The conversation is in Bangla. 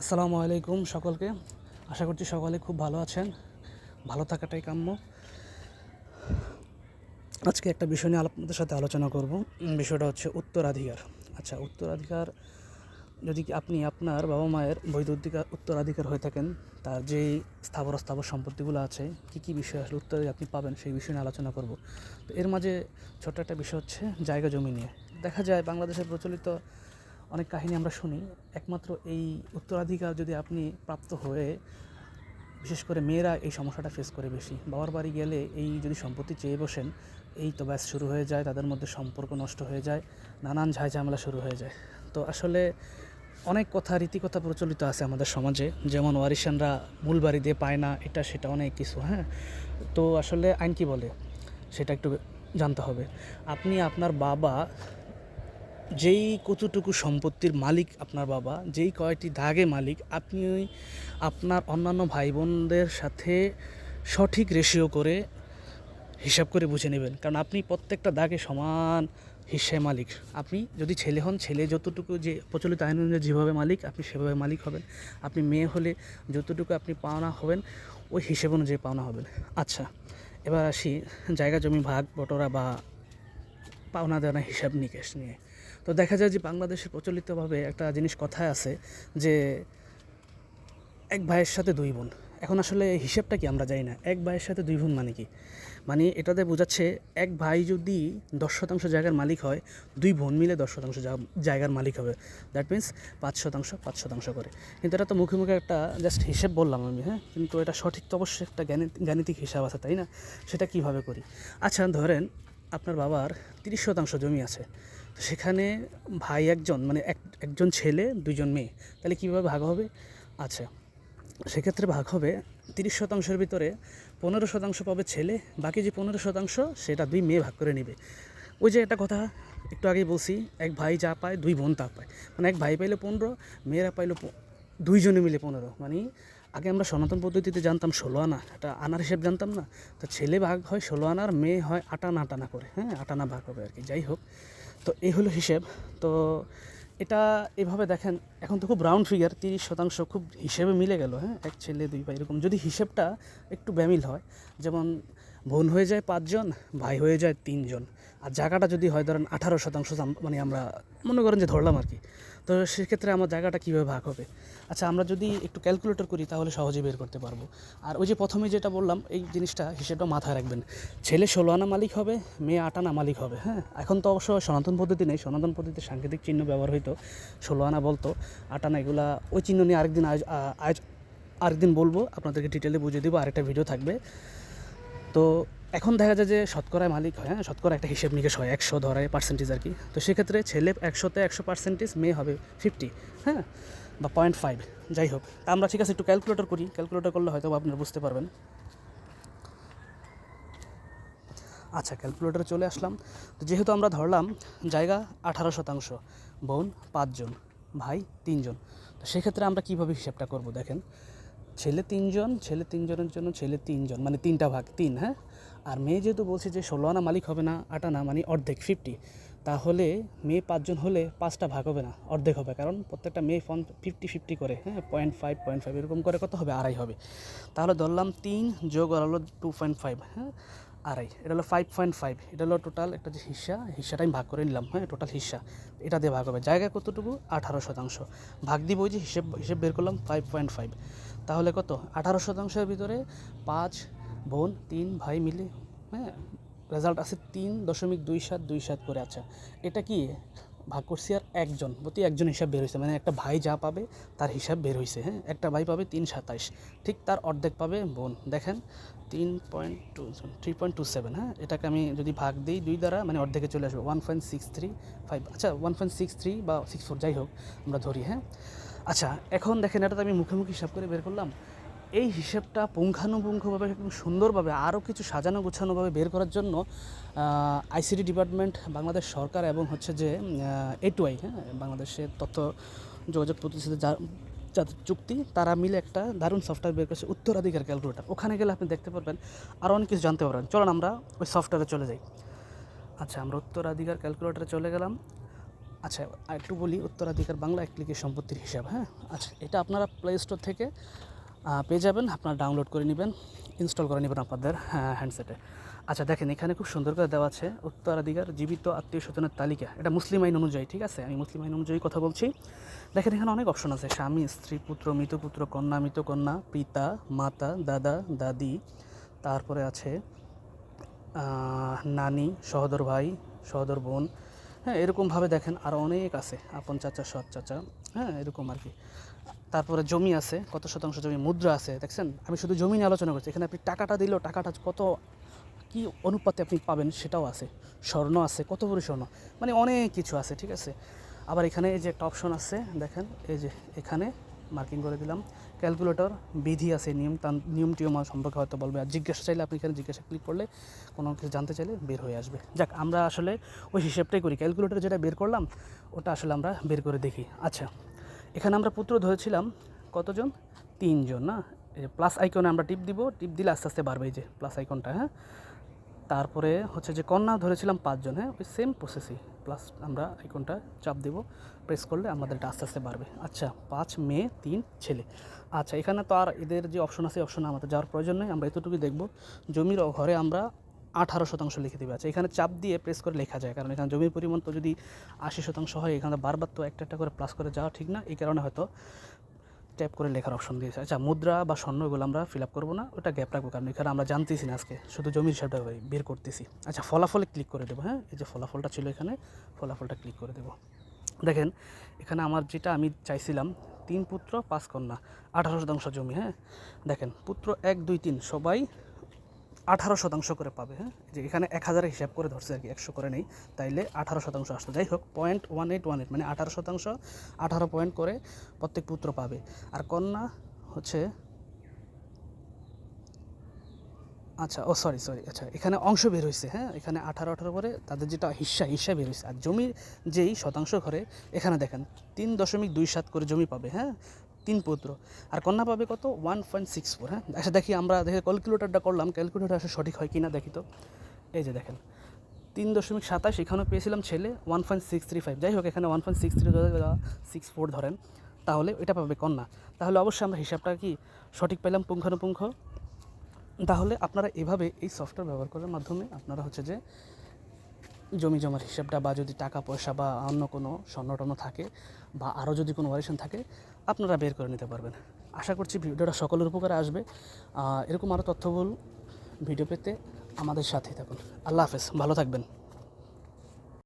আসসালামু আলাইকুম সকলকে। আশা করছি সকলে খুব ভালো আছেন। ভালো থাকাটাই কাম্য। আজকে একটা বিষয় নিয়ে আপনাদের সাথে আলোচনা করব। বিষয়টা হচ্ছে উত্তরাধিকার। আচ্ছা উত্তরাধিকার যদি আপনি আপনার বাবা মায়ের বৈধ অধিকার, উত্তরাধিকার হয়ে থাকেন, তার যেই স্থাবর স্থাবর সম্পত্তিগুলো আছে, কী কী বিষয় আসলে উত্তরে আপনি পাবেন সেই বিষয় নিয়ে আলোচনা করব। তো এর মাঝে ছোট্ট একটা বিষয় হচ্ছে জায়গা জমি নিয়ে। দেখা যায় বাংলাদেশের প্রচলিত অনেক কাহিনী আমরা শুনি। একমাত্র এই উত্তরাধিকার যদি আপনি প্রাপ্ত হয়ে, বিশেষ করে মেয়েরা এই সমস্যাটা ফেস করে বেশি। বাবার বাড়ি গেলে এই যদি সম্পত্তি চেয়ে বসেন, এই তো ব্যাস শুরু হয়ে যায়, তাদের মধ্যে সম্পর্ক নষ্ট হয়ে যায়, নানান ঝাই ঝামেলা শুরু হয়ে যায়। তো আসলে অনেক কথা, রীতিকথা প্রচলিত আছে আমাদের সমাজে। যেমন ওয়ারিশানরা মূল বাড়ি দিয়ে পায় না, এটা সেটা অনেক কিছু হ্যাঁ? তো আসলে আইন কি বলে? সেটা একটু জানতে হবে। আপনি আপনার বাবা যেই কতটুকু সম্পত্তির মালিক আপনার বাবা, যেই কয়টি দাগে মালিক, আপনি আপনার অন্যান্য ভাই বোনদের সাথে সঠিক রেশিও করে হিসাব করে বুঝে নেবেন। কারণ আপনি প্রত্যেকটা দাগে সমান হিসায় মালিক। আপনি যদি ছেলে হন, ছেলে যতটুকু যে প্রচলিত আইন অনুযায়ী যেভাবে মালিক, আপনি সেভাবে মালিক হবেন। আপনি মেয়ে হলে যতটুকু আপনি পাওনা হবেন, ওই হিসেব অনুযায়ী পাওনা হবেন। আচ্ছা এবার আসি জায়গা, জমি, ভাগ, বটরা বা পাওনা দেওয়া হিসাব নিকেশ নিয়ে। তো দেখা যায় যে বাংলাদেশে প্রচলিতভাবে একটা জিনিস কথায় আছে যে এক ভাইয়ের সাথে দুই বোন। এখন আসলে হিসেবটা কি আমরা জানি না। এক ভাইয়ের সাথে দুই বোন মানে কি? মানে এটাতে বোঝাচ্ছে এক ভাই যদি দশ শতাংশ জায়গার মালিক হয়, দুই বোন মিলে দশ শতাংশ জায়গার মালিক হবে। দ্যাট মিন্স পাঁচ শতাংশ পাঁচ শতাংশ করে। কিন্তু এটা তো মুখে মুখে একটা জাস্ট হিসেব বললাম আমি হ্যাঁ? কিন্তু এটা সঠিক তো অবশ্যই একটা গাণিতিক হিসাব আছে, তাই না? সেটা কীভাবে করি? আচ্ছা ধরেন আপনার বাবার তিরিশ শতাংশ জমি আছে। সেখানে ভাই একজন মানে এক, একজন ছেলে, দুইজন মেয়ে, তাহলে কীভাবে ভাগ হবে? আচ্ছা সেক্ষেত্রে ভাগ হবে তিরিশ শতাংশের ভিতরে পনেরো শতাংশ পাবে ছেলে, বাকি যে পনেরো শতাংশ, সেটা দুই মেয়ে ভাগ করে নেবে। ওই যে একটা কথা একটু আগেই বলছি, এক ভাই যা পায়, দুই বোন তা পায়। মানে এক ভাই পাইলে পনেরো, মেয়েরা পাইলো দুইজনে মিলে পনেরো। মানে আগে আমরা সনাতন পদ্ধতিতে জানতাম ষোলো আনা এটা আনার হিসেব জানতাম না? তো ছেলে ভাগ হয় ষোলো আনার, মেয়ে হয় আটানা আটানা করে হ্যাঁ? আটানা ভাগ হবে আর কি, যাই হোক। তো এই হলো হিসেব। তো এটা এভাবে দেখেন, এখন তো খুব রাউন্ড ফিগার তিরিশ শতাংশ খুব হিসেবে মিলে গেল হ্যাঁ? এক ছেলে, দুই ভাই, এরকম। যদি হিসেবটা একটু ব্যামিল হয়, যেমন বোন হয়ে যায় পাঁচজন, ভাই হয়ে যায় তিনজন। আর জায়গাটা যদি হয় ধরেন আঠারো শতাংশ মানে আমরা মনে করেন যে ধরলাম আর কি। তো সেক্ষেত্রে আমার জায়গাটা কীভাবে ভাগ হবে? আচ্ছা আমরা যদি একটু ক্যালকুলেটর করি তাহলে সহজে বের করতে পারব। আর ওই যে প্রথমে যেটা বললাম, এই জিনিসটা হিসেবটা মাথায় রাখবেন। ছেলে ষোলো আনা মালিক হবে, মেয়ে আট আনা মালিক হবে হ্যাঁ? এখন তো অবশ্য সনাতন পদ্ধতি নেই। সনাতন পদ্ধতিতে সাংকেতিক চিহ্ন ব্যবহার হইতো, ষোলো আনা বলতো, আট আনা এগুলা, ওই চিহ্ন নিয়ে আরেকদিন আয়োজ- আরেকদিন বলব, আপনাদেরকে ডিটেলে বুঝিয়ে দেবো, আরেকটা ভিডিও থাকবে। তো এখন দেখা যায় যে শতকরায় মালিক হয় হ্যাঁ? শতকরা একটা হিসেব নিকেশ হয়, একশো ধরায় পার্সেন্টেজ আর কি। তো সেক্ষেত্রে ছেলে একশোতে একশো পার্সেন্টেজ মেয়ে হবে ফিফটি হ্যাঁ? বা পয়েন্ট ফাইভ যাই হোক। তা আমরা ঠিক আছে, একটু ক্যালকুলেটর করি। ক্যালকুলেটর করলে হয়তো আপনারা বুঝতে পারবেন। আচ্ছা ক্যালকুলেটরে চলে আসলাম। তো যেহেতু আমরা ধরলাম জায়গা আঠারো শতাংশ, বোন পাঁচজন, ভাই তিনজন, তো সেক্ষেত্রে আমরা কীভাবে হিসাবটা করব দেখেন। ছেলে তিনজন, ছেলে তিনজনের জন্য ছেলে তিনজন মানে তিনটা ভাগ, তিন হ্যাঁ? আর মেয়ে যেহেতু বলছে যে ষোলো আনা মালিক হবে না, আট আনা মানে অর্ধেক ফিফটি তাহলে মেয়ে পাঁচজন হলে পাঁচটা ভাগ হবে না, অর্ধেক হবে, কারণ প্রত্যেকটা মেয়ে ফোন ফিফটি ফিফটি করে হ্যাঁ? পয়েন্ট ফাইভ পয়েন্ট ফাইভ এরকম করে কত হবে? আড়াই হবে। তাহলে ধরলাম তিন যোগ হলো টু পয়েন্ট ফাইভ হ্যাঁ? আড়াই, এটা হলো ফাইভ পয়েন্ট ফাইভ এটা হলো টোটাল একটা যে হিসা, হিসাটা আমি ভাগ করে নিলাম হ্যাঁ টোটাল হিসা, এটা দিয়ে ভাগ হবে, জায়গা কতটুকু? আঠারো শতাংশ, ভাগ দিব ওই যে হিসেব হিসেব বের করলাম ফাইভ পয়েন্ট ফাইভ তাহলে কত? আঠারো শতাংশের ভিতরে পাঁচ বোন তিন ভাই মিলে হ্যাঁ রেজাল্ট আছে তিন দশমিক দুই সাত দুই সাত করে আচ্ছা এটা কি? ভাগ করছি আর একজন, প্রতি একজন হিসাব বের হয়েছে মানে একটা ভাই যা পাবে, তার হিসাব বের হয়েছে হ্যাঁ? একটা ভাই পাবে তিন সাতাইশ, ঠিক তার অর্ধেক পাবে বোন। দেখেন, তিন point two three point two seven হ্যাঁ? এটাকে আমি যদি ভাগ দিই দুই দ্বারা মানে অর্ধেকে চলে আসবে one point six three five আচ্ছা ওয়ান পয়েন্ট সিক্স থ্রি বা সিক্স ফোর যাই হোক, আমরা ধরি হ্যাঁ? আচ্ছা এখন দেখেন এটা তো আমি মুখে মুখে হিসাব করে বের করলাম। এই হিসেবটা পুঙ্খানুপুঙ্খভাবে একদম সুন্দরভাবে আরও কিছু সাজানো গোছানোভাবে বের করার জন্য আইসিডি ডিপার্টমেন্ট, বাংলাদেশ সরকার এবং হচ্ছে যে এটুআই হ্যাঁ বাংলাদেশের তথ্য যোগাযোগ প্রতিষ্ঠানের যা, যাদের চুক্তি, তারা মিলে একটা দারুণ সফটওয়্যার বের করেছে, উত্তরাধিকার ক্যালকুলেটার ওখানে গেলে আপনি দেখতে পারবেন, আরও অনেক কিছু জানতে পারবেন। চলুন আমরা ওই সফটওয়্যারে চলে যাই। আচ্ছা আমরা উত্তরাধিকার ক্যালকুলেটারে চলে গেলাম। আচ্ছা আর একটু বলি, উত্তরাধিকার বাংলা ক্লিকের সম্পত্তির হিসাব হ্যাঁ? আচ্ছা এটা আপনারা প্লে স্টোর থেকে পেয়ে যাবেন, আপনারা ডাউনলোড করে নেবেন ইনস্টল করে নেবেন আপনাদের হ্যান্ডসেটে আচ্ছা দেখেন, এখানে খুব সুন্দর করে দেওয়া আছে উত্তরাধিকার জীবিত আত্মীয় স্বজনের তালিকা। এটা মুসলিম আইন অনুযায়ী, ঠিক আছে? আমি মুসলিম আইন অনুযায়ী কথা বলছি। দেখেন, এখানে অনেক অপশন আছে। স্বামী, স্ত্রী, পুত্র, মৃত পুত্র, কন্যা, মৃত কন্যা, পিতা, মাতা, দাদা, দাদি। তারপরে আছে নানি, সহদর ভাই, সহদর বোন। হ্যাঁ এরকমভাবে দেখেন আরও অনেক আছে। আপন চাচা, সৎ চাচা। হ্যাঁ এরকম আর কি। তারপরে জমি আছে, কত শতাংশ জমি মুদ্রা আছে, দেখছেন? আমি শুধু জমি নিয়ে আলোচনা করছি। এখানে আপনি টাকাটা দিলেও টাকাটা কত, কি অনুপাতে আপনি পাবেন সেটাও আছে। স্বর্ণ আছে, কত বড় স্বর্ণ? মানে অনেক কিছু আছে, ঠিক আছে? আবার এখানে এই যে একটা অপশন আছে, দেখেন, এই যে এখানে মার্কিং করে দিলাম। ক্যালকুলেটর বিধি আছে, নিয়ম তান- নিয়ম টিয়ম সম্পর্কে হয়তো বলবে। আর জিজ্ঞাসা চাইলে আপনি এখানে জিজ্ঞাসা ক্লিক করলে কোনো কিছু জানতে চাইলে বের হয়ে আসবে। যাক, আমরা আসলে ওই হিসেবটাই করি। ক্যালকুলেটর যেটা বের করলাম, ওটা আসলে আমরা বের করে দেখি। আচ্ছা এখানে আমরা পুত্র ধরেছিলাম কতজন? তিনজন, না? প্লাস আইকনে আমরা টিপ দিব টিপ দিলে আস্তে আস্তে বাড়বে এই যে প্লাস আইকনটা হ্যাঁ? তারপরে হচ্ছে যে কন্যা ধরেছিলাম পাঁচজন হ্যাঁ? ওই সেম প্রসেসই প্লাস আমরা আইকনটা চাপ দেব প্রেস করলে আমাদের এটা আস্তে আস্তে বাড়বে। আচ্ছা পাঁচ মেয়ে, তিন ছেলে। আচ্ছা এখানে তো আর এদের যে অপশন আছে অপশন আমাদের যাওয়ার প্রয়োজন নেই। আমরা এতটুকুই দেখব। জমির ঘরে আমরা আঠারো শতাংশ লিখে দেবে। আচ্ছা এখানে চাপ দিয়ে প্রেস করে লেখা যায়, কারণ এখানে জমির পরিমাণ তো যদি আশি শতাংশ হয়, এখানে বারবার তো একটা একটা করে প্লাস করে যাওয়া ঠিক না। এই কারণে হয়তো ট্যাপ করে লেখার অপশন দিয়েছে। আচ্ছা মুদ্রা বা স্বর্ণ এগুলো আমরা ফিল আপ করব না, ওটা গ্যাপ রাখব, কারণ এখানে আমরা জানতেছি না আজকে, শুধু জমির হিসাবটা বের করতেছি। আচ্ছা ফলাফলে ক্লিক করে দেবো হ্যাঁ? এই যে ফলাফলটা ছিল এখানে, ফলাফলটা ক্লিক করে দেবো। দেখেন, এখানে আমার যেটা আমি চাইছিলাম, তিন পুত্র, পাঁচ কন্যা, আঠারো শতাংশ জমি হ্যাঁ? দেখেন, পুত্র এক, দুই, তিন, সবাই আঠারো শতাংশ করে পাবে হ্যাঁ? যে এখানে এক হাজারের হিসাব করে ধরছে আর কি, একশো করে নেই। তাইলে আঠারো শতাংশ আসতো যাই হোক point one eight one eight মানে আঠারো শতাংশ, আঠারো পয়েন্ট করে প্রত্যেক পুত্র পাবে। আর কন্যা হচ্ছে আচ্ছা ও সরি সরি আচ্ছা এখানে অংশ বের হয়েছে হ্যাঁ? এখানে আঠারো আঠারো করে তাদের যেটা হিস্সা হিস্সা বের হয়েছে আর জমির যেই শতাংশ ঘরে, এখানে দেখেন, তিন দশমিক দুই সাত করে জমি পাবে হ্যাঁ? তিন পুত্র। আর কন্যা পাবে কত? ওয়ান পয়েন্ট সিক্স ফোর হ্যাঁ? আচ্ছা দেখি আমরা দেখে ক্যালকুলেটারটা করলাম। ক্যালকুলেটার আসলে সঠিক হয় কি না দেখি তো। এই যে দেখেন, তিন দশমিক সাতাশ, এখানেও পেয়েছিলাম ছেলে one point six three five যাই হোক, এখানে one point six three six four ধরেন, তাহলে এটা পাবে কন্যা। তাহলে অবশ্যই আমরা হিসাবটা কি সঠিক পেলাম পুঙ্খানুপুঙ্খ? তাহলে আপনারা এভাবে এই সফটওয়্যার ব্যবহার করার মাধ্যমে আপনারা হচ্ছে যে জমি জমার হিসাবটা বা যদি টাকা পয়সা বা অন্য কোনো সংগঠনও থাকে বা আরও যদি কোনো ওয়ারেশন থাকে, আপনারা বের করে নিতে পারবেন। আশা করছি ভিডিওটা সকলের উপকারে আসবে। এরকম আরও তথ্যবহুল ভিডিও পেতে আমাদের সাথেই থাকুন। আল্লাহ হাফেজ, ভালো থাকবেন।